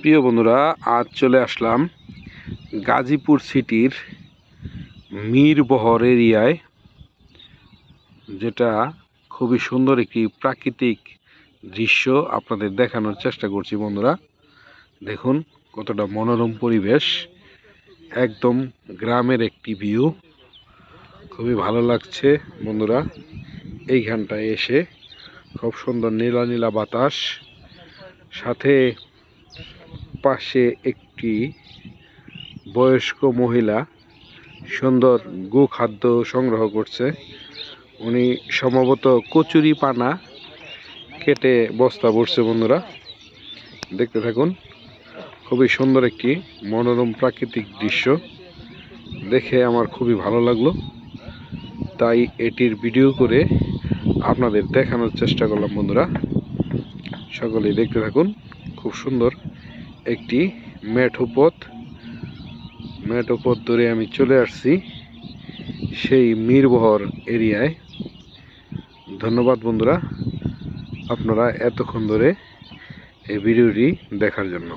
প্রিয় বন্ধুরা, আজ চলে আসলাম গাজীপুর সিটির মীরবহর এরিয়ায়, যেটা খুবই সুন্দর একটি প্রাকৃতিক দৃশ্য আপনাদের দেখানোর চেষ্টা করছি বন্ধুরা। দেখুন কতটা মনোরম পরিবেশ, একদম গ্রামের একটি ভিউ খুবই ভালো লাগছে বন্ধুরা এইখানটায় এসে। খুব সুন্দর নীলা নীলা বাতাস, সাথে পাশে একটি বয়স্ক মহিলা সুন্দর গো খাদ্য সংগ্রহ করছে। উনি সম্ভবত কচুরি পানা কেটে বস্তা ভরছে বন্ধুরা। দেখতে থাকুন, খুবই সুন্দর একটি মনোরম প্রাকৃতিক দৃশ্য। দেখে আমার খুবই ভালো লাগল। তাই এটির ভিডিও করে আপনাদের দেখানোর চেষ্টা করলাম বন্ধুরা। সকলেই দেখতে থাকুন, খুব সুন্দর। একটি মেঠো পথ মেঠো পথ ধরে আমি চলে আসছি সেই মীরবহর এরিয়ায়। ধন্যবাদ বন্ধুরা আপনারা এতক্ষণ ধরে এই ভিডিওটি দেখার জন্য।